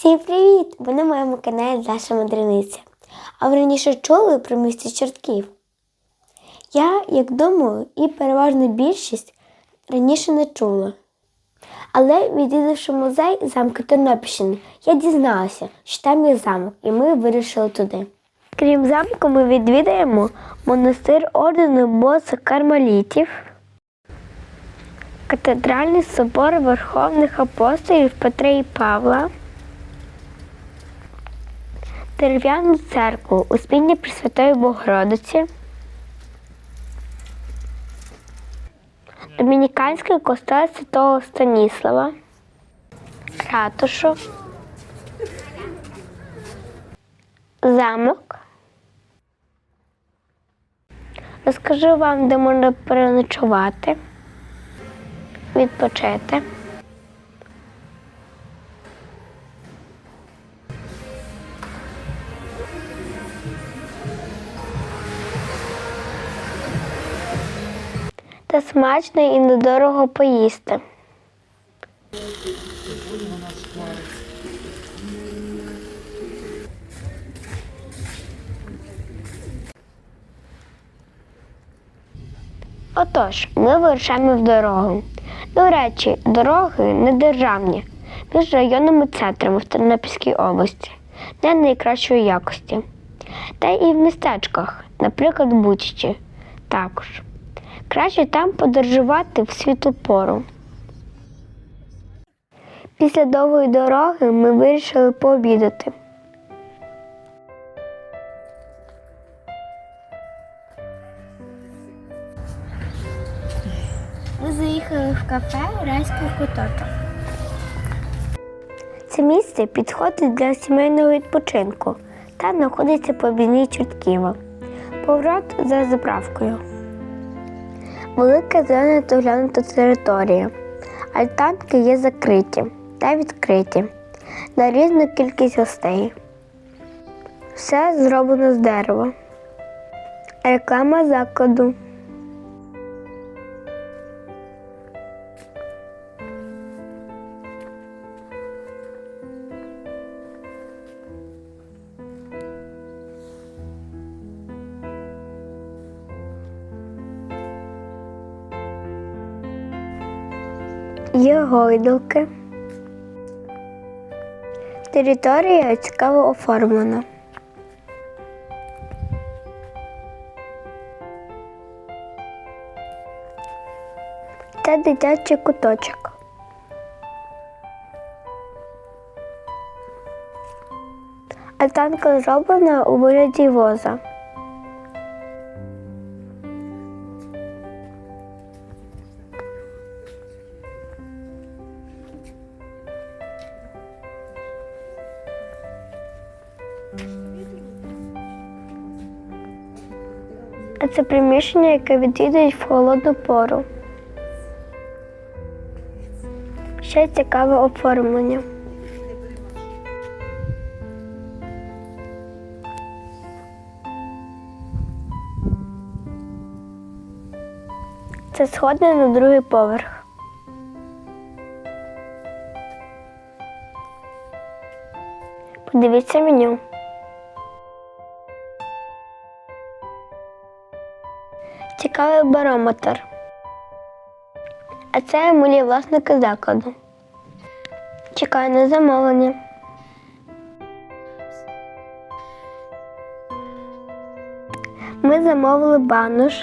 Всім привіт! Ви на моєму каналі Даша Мадриниця. А ви раніше чули про місто Чортків? Я, як думаю, і переважна більшість раніше не чула. Але відвідавши музей замку Тернопільщини, я дізналася, що там є замок, і ми вирішили туди. Крім замку, ми відвідаємо монастир ордену боса кармалітів, катедральний собор Верховних апостолів Петра і Павла, дерев'яну церкву Успіння Пресвятої Богородиці, Домініканський костел Святого Станіслава, ратушу, замок. Розкажу вам, де можна переночувати, відпочити. Смачно і недорого поїсти. Отож, ми вирушаємо в дорогу. До речі, дороги не державні, між районними центрами в Тернопільській області, не найкращої якості. Та і в містечках, наприклад, Бучичі, також. Краще там подорожувати в світлу пору. Після довгої дороги ми вирішили пообідати. Ми заїхали в кафе Райський куточок. Це місце підходить для сімейного відпочинку та знаходиться по обійній Чортківа. Поворот за заправкою. Велика зелена доглянута територія. Альтанки є закриті та відкриті на різну кількість гостей. Все зроблено з дерева. Реклама закладу. Є гойдалки. Територія цікаво оформлена. Це дитячий куточок. Альтанка зроблена у вигляді воза. Це приміщення, яке відвідують в холодну пору. Ще цікаве оформлення. Це сходи на другий поверх. Подивіться меню. Цікавий барометр. А це емулі власника закладу. Чекаю на замовлення. Ми замовили бануш,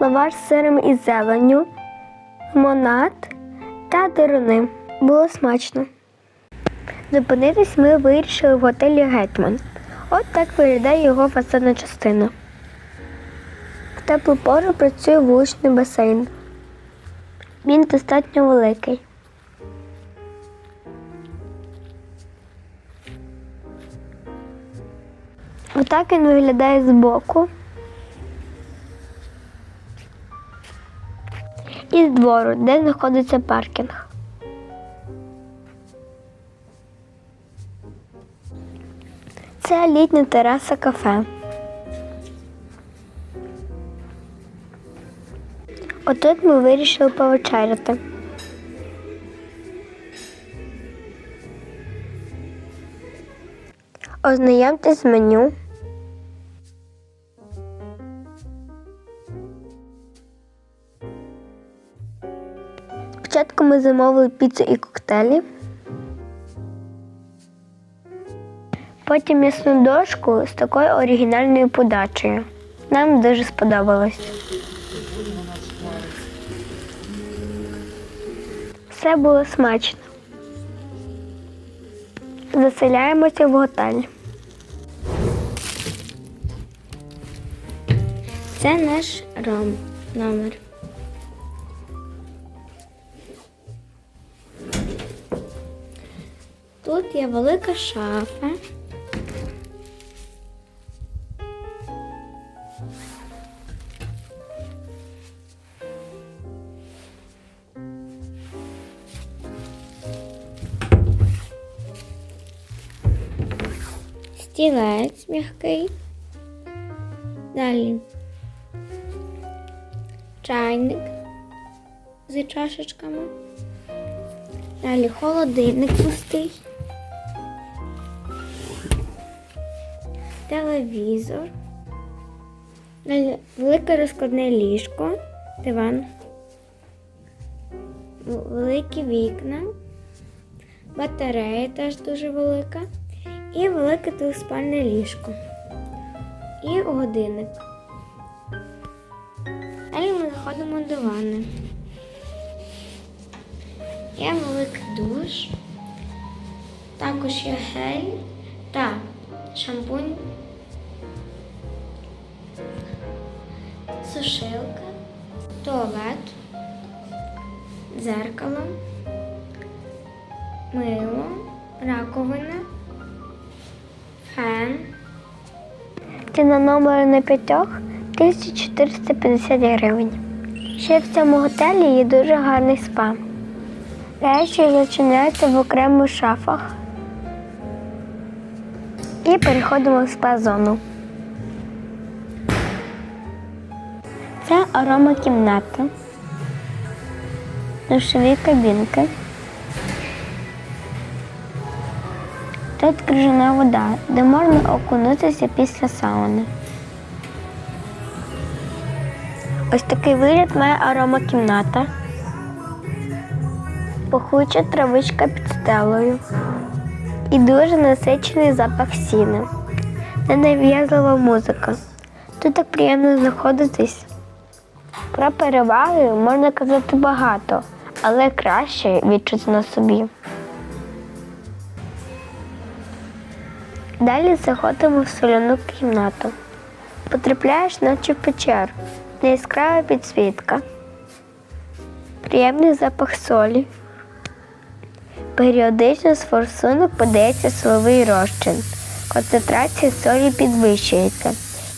лаваш з сиром і зеленню, монат та деруни. Було смачно. Зупинитись ми вирішили в готелі Гетьман. От так виглядає його фасадна частина. Теплу пору працює вуличний басейн. Він достатньо великий. Отак він виглядає збоку. І з двору, де знаходиться паркінг. Це літня тераса кафе. Отут ми вирішили повечеряти. Ознайомтесь з меню. Спочатку ми замовили піцу і коктейлі. Потім м'ясну дошку з такою оригінальною подачею. Нам дуже сподобалось. Все було смачно. Заселяємося в готель. Це наш ром номер. Тут є велика шафа. Стілець м'який. Далі чайник з чашечками. Далі холодильник пустий. Телевізор. Далі велике розкладне ліжко, диван. Великі вікна. Батарея теж дуже велика. І велике двоспальне ліжко. І годинник. Далі ми заходимо до ванни. Є великий душ, також є гель та шампунь, сушилка, туалет, дзеркало, мило, раковина, фен. Ціна номеру на п'ятьох 1450 гривень. Ще в цьому готелі є дуже гарний спа. Речі зачиняються в окремих шафах. І переходимо в спа-зону. Це арома кімната, душові кабінки. Тут крижана вода, де можна окунутися після сауни. Ось такий вигляд має арома кімната. Пахуча травичка під стелею. І дуже насичений запах сіни. Ненав'язлива музика. Тут так приємно знаходитись. Про переваги можна казати багато, але краще відчути на собі. Далі заходимо в соляну кімнату. Потрапляєш наче в печеру, де яскрава підсвітка, приємний запах солі. Періодично з форсунок подається соловий розчин. Концентрація солі підвищується.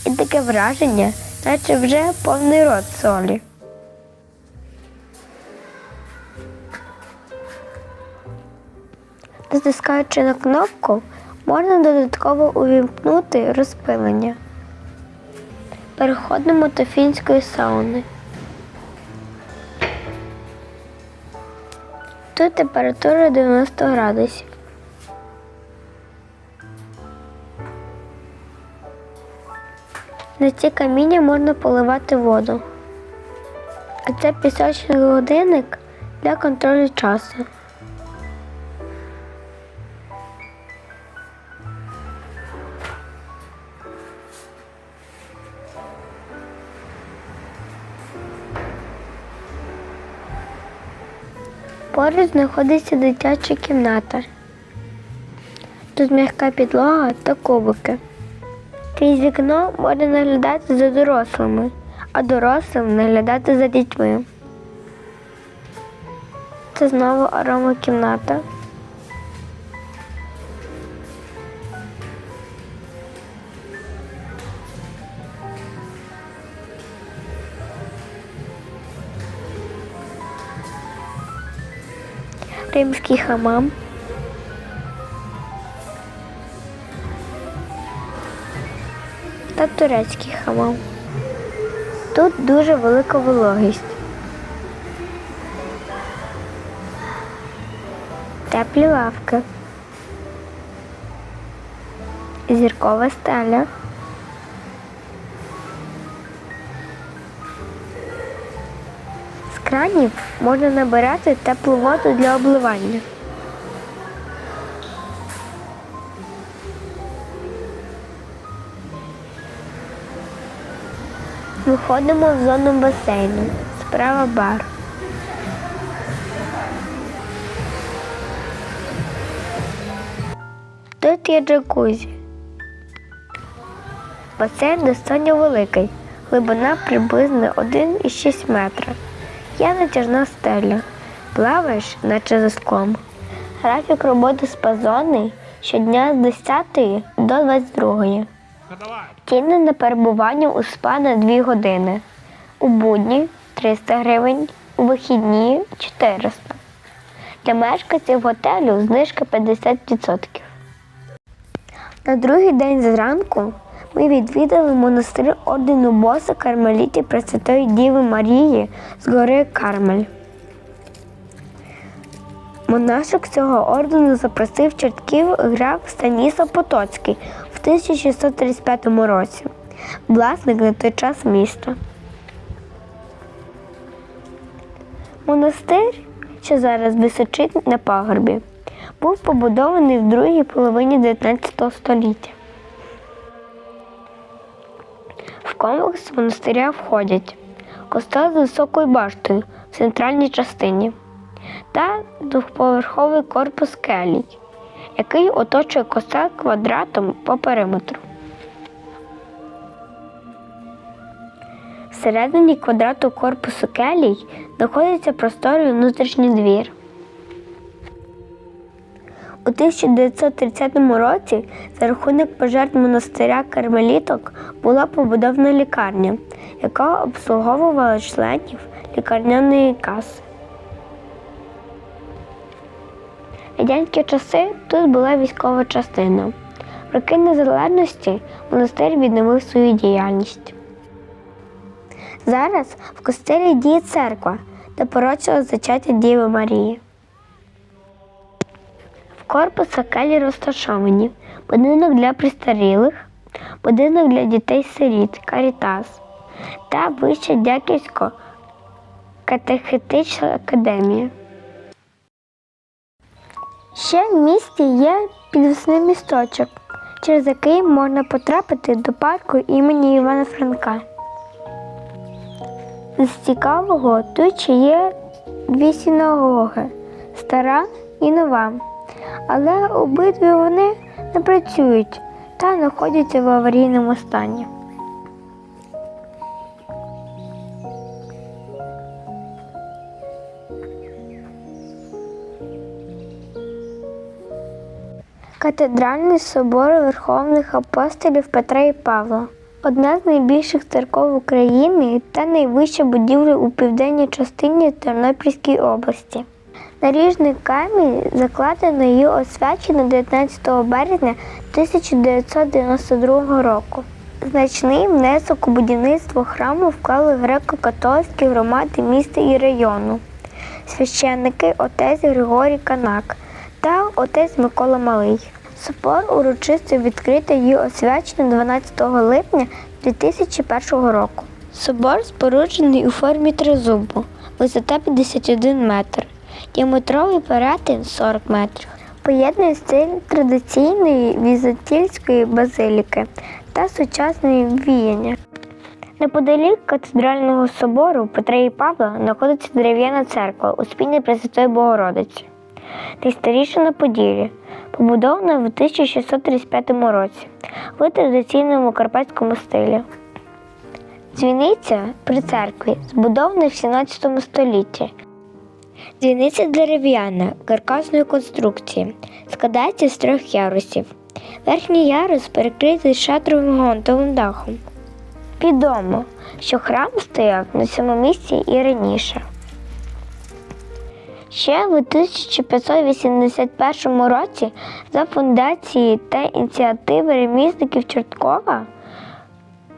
І таке враження, наче вже повний рот солі. Натискаючи на кнопку, можна додатково увімкнути розпилення. Переходимо до фінської сауни. Тут температура 90 градусів. На ці каміння можна поливати воду. А це пісочний годинник для контролю часу. Поруч знаходиться дитяча кімната. Тут м'яка підлога та кубики. Крізь вікно можна наглядати за дорослими, а дорослим наглядати за дітьми. Це знову арома кімната. Римський хамам. Та турецький хамам. Тут дуже велика вологість. Теплі лавки. зіркова стеля. Кранів можна набирати теплу воду для обливання. Виходимо в зону басейну. Справа бар. Тут є джакузі. Басейн достатньо великий, глибина приблизно 1,6 метра. Є натяжна стеля. Плаваєш, наче за склом. Графік роботи спазонний щодня з 10 до 22. Ціни на перебування у спа на 2 години. У будні 300 гривень, у вихідні 400. Для мешканців готелю знижка 50%. На другий день зранку ми відвідали монастир ордену боса Кармеліті Пресвятої Діви Марії з гори Кармель. Монашок цього ордену запросив чортків граф Станіслав Потоцький в 1635 році, власник на той час міста. Монастир, що зараз височить на пагорбі, був побудований в другій половині 19 століття. Комплекс монастиря входять костел з високою баштою в центральній частині та двохповерховий корпус келій, який оточує костел квадратом по периметру. Всередині квадрату корпусу келій знаходиться просторий внутрішній двір. У 1930 році за рахунок пожертв монастиря кармеліток була побудована лікарня, яка обслуговувала членів лікарняної каси. В радянські часи тут була військова частина. В роки незалежності монастир відновив свою діяльність. Зараз в костелі діє церква, де порочило зачаття Діви Марії. В корпусах келі розташовані будинок для престарілих, будинок для дітей-сиріт Карітас та Вища Дяківсько катехетична академія. Ще в місті є підвісний місточок, через який можна потрапити до парку імені Івана Франка. З цікавого тут ще є дві синагоги стара і нова. Але обидві вони не працюють та знаходяться в аварійному стані. Катедральний собор Верховних апостолів Петра і Павла одна з найбільших церков України та найвища будівля у південній частині Тернопільської області. Наріжний камінь закладено і освячено 19 березня 1992 року. Значний внесок у будівництво храму вклали греко-католицькі громади міста і району, священники отець Григорій Канак та отець Микола Малий. Собор урочисто відкритий і освячений 12 липня 2001 року. Собор споруджений у формі тризубу, висота 51 метр, діаметровий перетин 40 метрів. Поєднує стиль традиційної візантійської базиліки та сучасної віяння. Неподалік катедрального собору Петра і Павла знаходиться дерев'яна церква Успіння Пресвятої Богородиці, найстаріша на Поділі, побудована в 1635 році в традиційному карпатському стилі. Дзвіниця при церкві збудована в 17 столітті. Дзвіниця дерев'яна каркасної конструкції, складається з трьох ярусів. Верхній ярус перекритий шатровим гонтовим дахом. Відомо, що храм стояв на цьому місці і раніше. Ще в 1581 році за фундації та ініціативи ремісників Чорткова,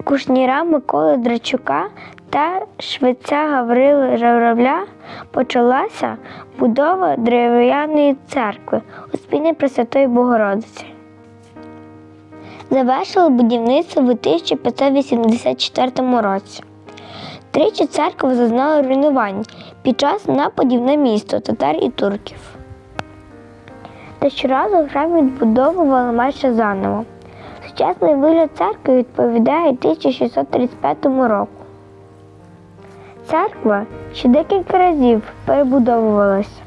кушніра Миколи Драчука та швеця Гаврили Журавля почалася будова дерев'яної церкви у спільні Пресвятої Богородиці. завершили будівництво у 1584 році. Тричі церква зазнала руйнувань під час нападів на місто татар і турків. Та щоразу храм відбудовували майже заново. Сучасний вигляд церкви відповідає 1635 року. Церква ще декілька разів перебудовувалася.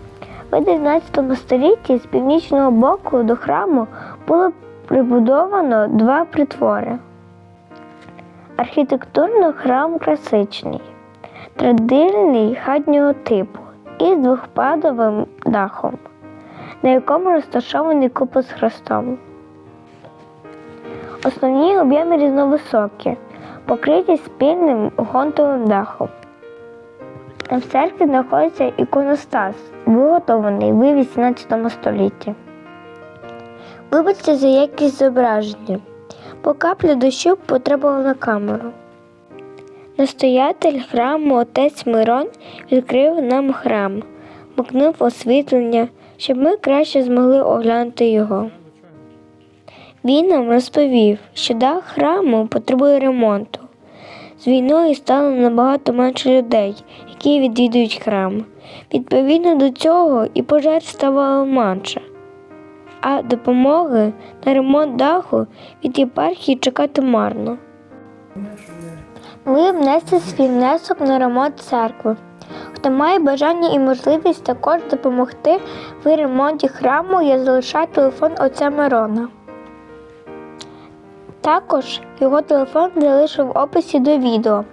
У 19 столітті з північного боку до храму було прибудовано два притвори. Архітектурно храм класичний, традиційний хатнього типу із двохпадовим дахом, на якому розташований купол з хрестом. Основні об'єми різновисокі, покриті спільним гонтовим дахом. На в церкві знаходиться іконостас, виготовлений у 18 столітті. Вибачте за якість зображення, бо капля дощу потрапила на камеру. Настоятель храму отець Мирон відкрив нам храм, вмикнув освітлення, щоб ми краще змогли оглянути його. Він нам розповів, що дах храму потребує ремонту. З війною стало набагато менше людей, які відвідують храм. Відповідно до цього і пожертв ставало менше. А допомоги на ремонт даху від єпархії чекати марно. Ми внесли свій внесок на ремонт церкви. Хто має бажання і можливість також допомогти в ремонті храму, я залишаю телефон отця Мирона. Також його телефон залишу в описі до відео.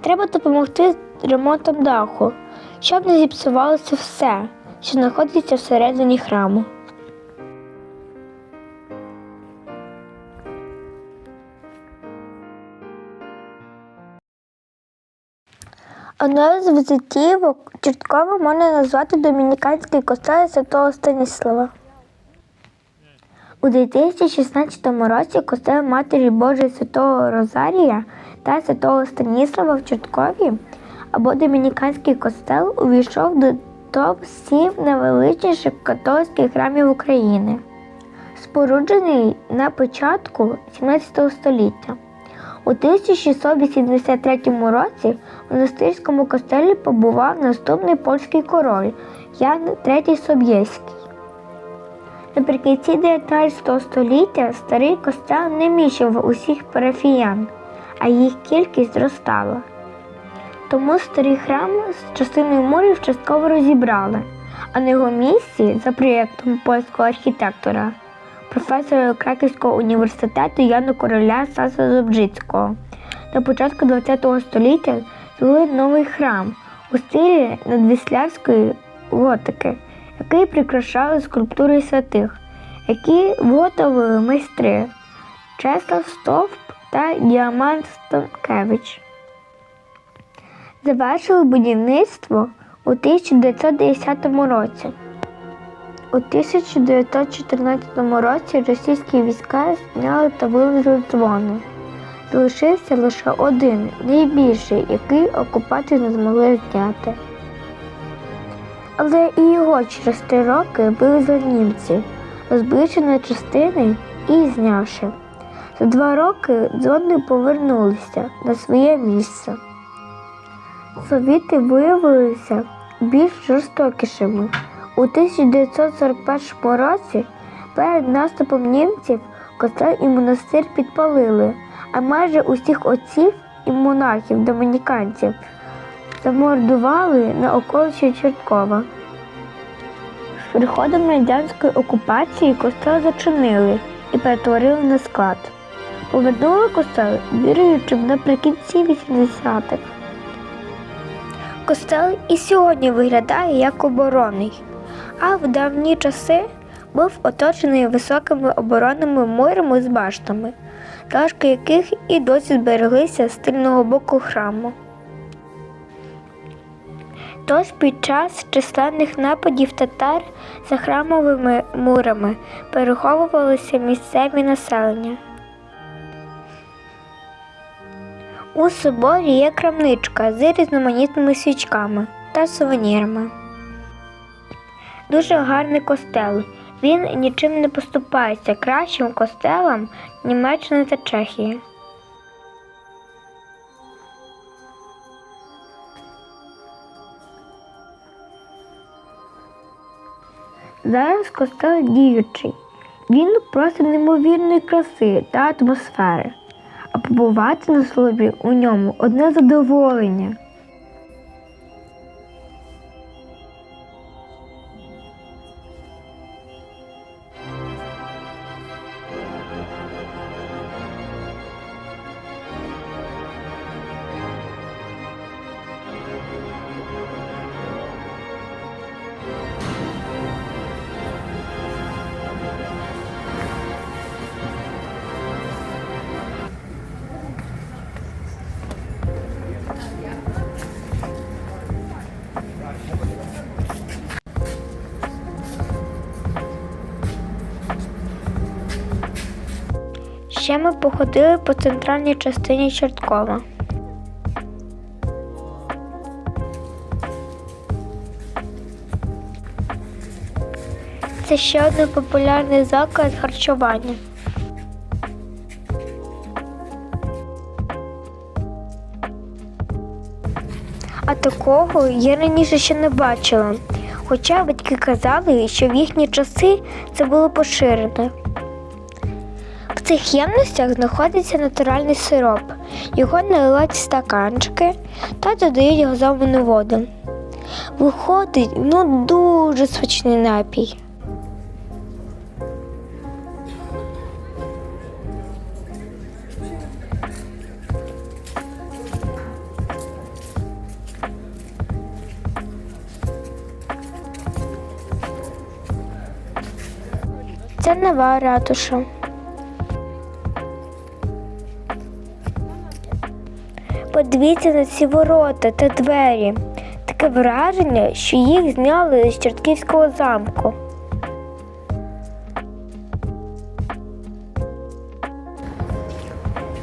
Треба допомогти ремонтом даху, щоб не зіпсувалося все, що знаходиться всередині храму. Одною з візитівок Чорткова можна назвати Домініканський костел Святого Станіслава. У 2016 році костел Матері Божої Святого Розарія та Святого Станіслава в Чорткові або Домініканський костел увійшов до топ-7 найвеличніших католицьких храмів України, споруджений на початку 17 століття. У 1683 році у монастирському костелі побував наступний польський король Ян III Собєський. Наприкінці 19 століття старий костел не міщив усіх парафіян, а їх кількість зростала. Тому старий храм з частиною мурів частково розібрали, а на його місці, за проєктом польського архітектора, професора Краківського університету Яна Короля Саса Зобжицького, на початку ХХ століття звели новий храм у стилі надвіслявської готики, який прикрашали скульптури святих, які виготовили майстри Чеслав Стовп та Діамант Станкевич. Завершили будівництво у 1910 році. У 1914 році російські війська зняли та вивезли дзвони. Залишився лише один, найбільший, який окупанти не змогли зняти. Але і його через три роки вивезли німці, розбивши на частини і знявши. За два роки дзвони повернулися на своє місце. Совіти виявилися більш жорстокішими. У 1941 році перед наступом німців костел і монастир підпалили, а майже усіх отців і монахів домініканців замордували на околиці Чорткова. З приходом радянської окупації костел зачинили і перетворили на склад. Повернули костел віруючим наприкінці 80-х. Костел і сьогодні виглядає як оборонний, а в давні часи був оточений високими оборонними мурами з баштами, залишки яких і досі збереглися з тильного боку храму. Тож під час численних нападів татар за храмовими мурами переховувалися місцеві населення. У соборі є крамничка з різноманітними свічками та сувенірами. Дуже гарний костел. Він нічим не поступається кращим костелам Німеччини та Чехії. Зараз костел діючий. Він просто неймовірної краси та атмосфери. А побувати на службі у ньому одне задоволення. Ще ми походили по центральній частині Чорткова. Це ще один популярний заклад харчування. А такого я раніше ще не бачила. Хоча батьки казали, що в їхні часи це було поширено. Цих ємностях знаходиться натуральний сироп. Його наливають в стаканчики та додають газовану воду. Виходить, ну дуже смачний напій. Це нова ратуша. Подивіться на ці ворота та двері. Таке враження, що їх зняли з Чортківського замку.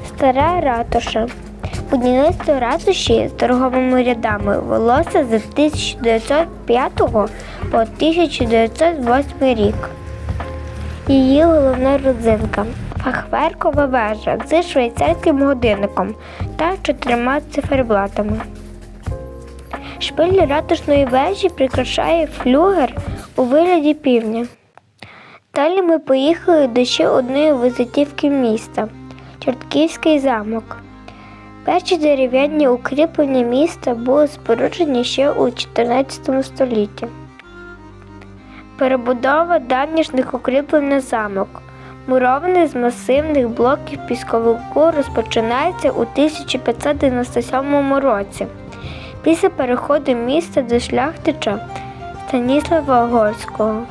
Стара ратуша. Будівництво ратуші з торговими рядами велося з 1905 по 1908 рік. Її головна родзинка фахверкова вежа з швейцарським годинником та чотирма циферблатами. Шпиль ратушної вежі прикрашає флюгер у вигляді півня. Далі ми поїхали до ще одної визитівки міста Чортківський замок. Перші дерев'яні укріплення міста були споруджені ще у 14 столітті. Перебудова давнішніх укріплень на замок, мурований з масивних блоків пісковику, розпочинається у 1597 році, після переходу міста до шляхтича Станіслава Горського.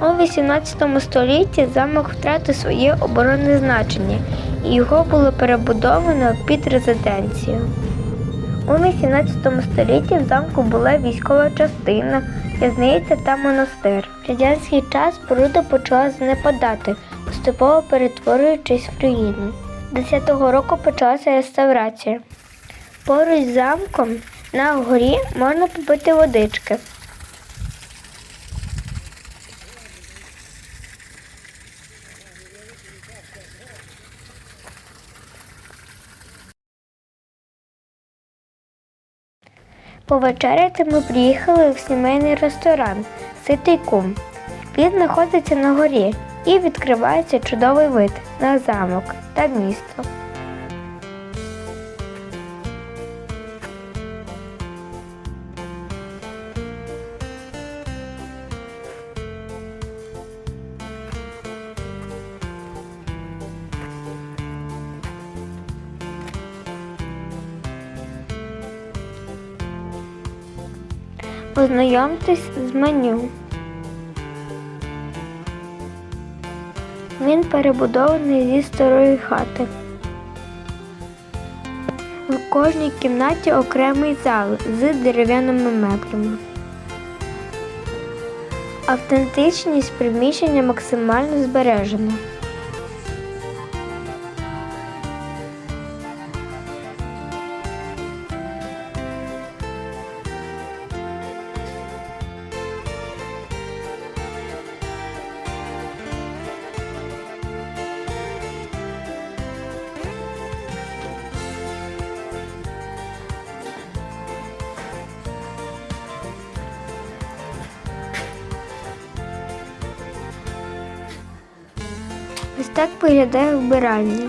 У 18 столітті замок втратив своє оборонне значення і його було перебудовано під резиденцію. У 18 столітті в замку була військова частина, в'язниця та монастир. В радянський час поруда почала занепадати, поступово перетворюючись в руїну. 10-го року почалася реставрація. Поруч з замком на горі можна попити водички. Повечеряти ми приїхали в сімейний ресторан Ситий кум. Він знаходиться на горі і відкривається чудовий вид на замок та місто. Познайомтесь з меню. Він перебудований зі старої хати. В кожній кімнаті окремий зал з дерев'яними меблями. Автентичність приміщення максимально збережена. Так виглядає вбиральня.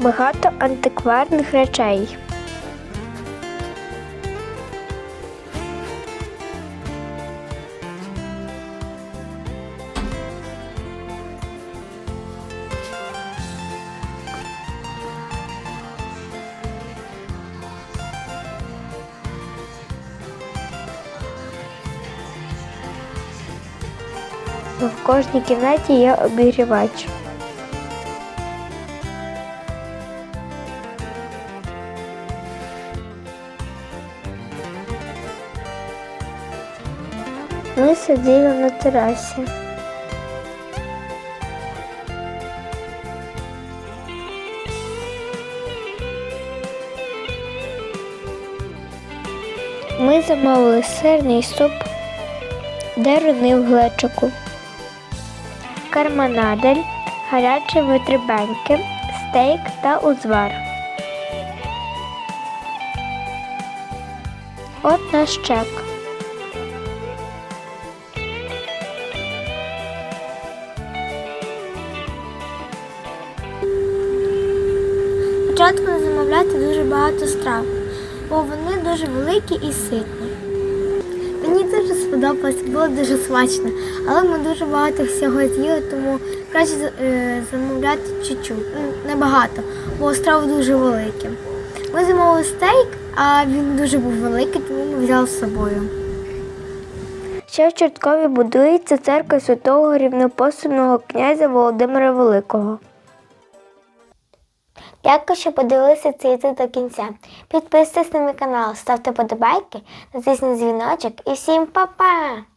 Багато антикварних речей. В кожній кімнаті є обігрівач. Ми сиділи на терасі. Ми замовили сирний суп, деруни в глечику, карманадель, гарячі витребеньки, стейк та узвар. От наш чек. Спочатку не замовляти дуже багато страв, бо вони дуже великі і ситні. Дуже сподобалось, було дуже смачно, але ми дуже багато всього з'їли, тому краще е, замовляти чуть-чуть, ну, небагато, бо страви дуже великі. Ми замовили стейк, а він дуже був великий, тому ми взяли з собою. Ще в Чорткові будується церква святого рівнопостольного князя Володимира Великого. Дякую, що подивилися це відео до кінця. Підписуйтесь на мій канал, ставте подобайки, натисніть дзвіночок і всім па-па!